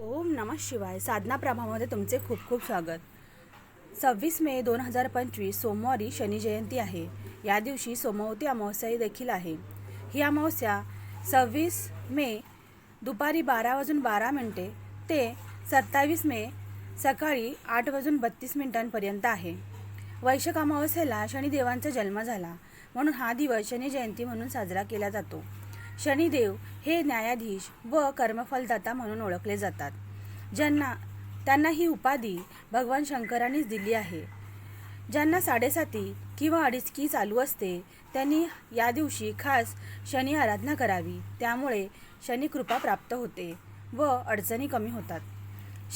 ओम नमः शिवाय. साधना प्रभामध्ये तुमचे खूप खूप स्वागत. सव्वीस मे दोन हजार पंचवीस सोमवारी शनी जयंती आहे. या दिवशी सोमवती अमावस्याही देखील आहे. ही अमावस्या सव्वीस मे दुपारी बारा वाजून बारा मिनटे ते सत्तावीस मे सकाळी आठ वाजून बत्तीस मिनिटांपर्यंत आहे. वैशाख अमावस्येला शनिदेवांचा जन्म झाला. म्हणून हा दिवस शनी जयंती म्हणून साजरा केला जातो. शनिदेव हे न्यायाधीश व कर्मफलदाता म्हणून ओळखले जातात. ज्यांना त्यांना ही उपाधी भगवान शंकरांनीच दिली आहे. ज्यांना साडेसाती किंवा अडीचकी चालू असते त्यांनी या दिवशी खास शनी आराधना करावी. त्यामुळे शनी कृपा प्राप्त होते व अडचणी कमी होतात.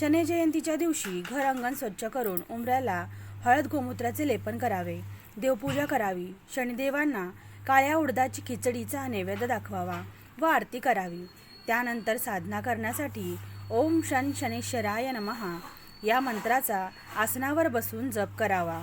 शनी जयंतीच्या दिवशी घर अंगण स्वच्छ करून उमऱ्याला हळद गोमूत्राचे लेपन करावे. देवपूजा करावी. शनिदेवांना काळ्या उडदाची खिचडीचा नैवेद्य दाखवावा. व आरती करावी. त्यानंतर साधना करण्यासाठी ओम शन शनेश्वराय नमहा या मंत्राचा आसनावर बसून जप करावा.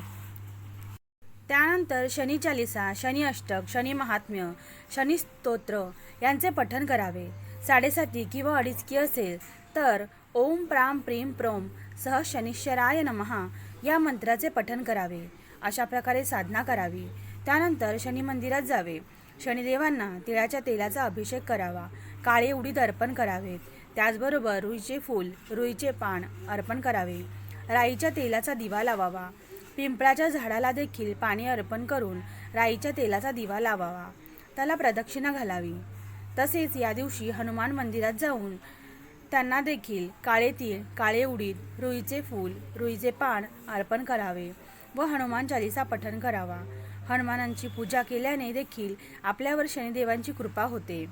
त्यानंतर शनी चालिसा शनी अष्टक शनी महात्म्य शनी स्तोत्र यांचे पठण करावे. साडेसाती किंवा अडीचकी असेल तर ओम प्राम प्रेम प्रोम सह शनिश्वराय नमहा या मंत्राचे पठण करावे. अशा प्रकारे साधना करावी. त्यानंतर शनी मंदिरात जावे. शनिदेवांना तिळाच्या तेलाचा अभिषेक करावा. काळे उडीद अर्पण करावेत. त्याचबरोबर रुईचे फूल रुईचे पान अर्पण करावे. राईच्या तेलाचा दिवा लावावा. पिंपळाच्या झाडाला देखील पाणी अर्पण करून राईच्या तेलाचा दिवा लावावा. त्याला प्रदक्षिणा घालावी. तसेच या दिवशी हनुमान मंदिरात जाऊन त्यांना देखील काळे तीळ काळे उडीद रुईचे फूल रुईचे पान अर्पण करावे व हनुमान चालिसा पठण करावा. हनुमानांची पूजा केल्याने देखील आपल्यावर शनिदेवांची कृपा होते.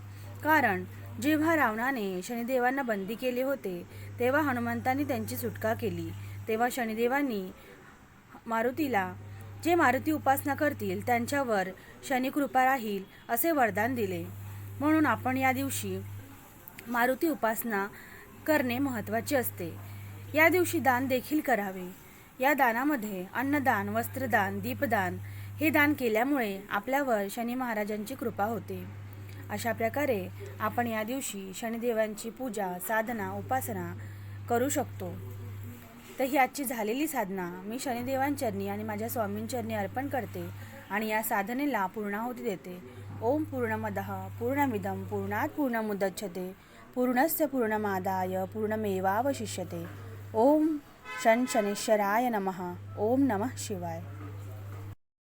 कारण जेव्हा रावणाने शनिदेवांना बंदी केले होते तेव्हा हनुमंतांनी त्यांची सुटका केली. तेव्हा शनिदेवांनी मारुतीला जे मारुती उपासना करतील त्यांच्यावर शनिकृपा राहील असे वरदान दिले. म्हणून आपण या दिवशी मारुती उपासना करणे महत्त्वाचे असते. या दिवशी दान देखील करावे. या दानामध्ये अन्नदान वस्त्रदान दीपदान हे दान केल्यामुळे आपल्यावर शनी महाराजांची कृपा होते. अशा प्रकारे आपण या दिवशी शनिदेवांची पूजा साधना उपासना करू शकतो. तर ही आजची झालेली साधना मी शनिदेवांचरणी आणि माझ्या स्वामींचरणी अर्पण करते आणि या साधनेला पूर्णाहुती देते. ओम पूर्णमदः पूर्णमिदं पूर्णात पूर्णमुदच्छते पूर्णस्य पूर्णमादाय पूर्णमेवावशिष्यते. ओम शन शनेश्वराय नमः ओम नमः शिवाय.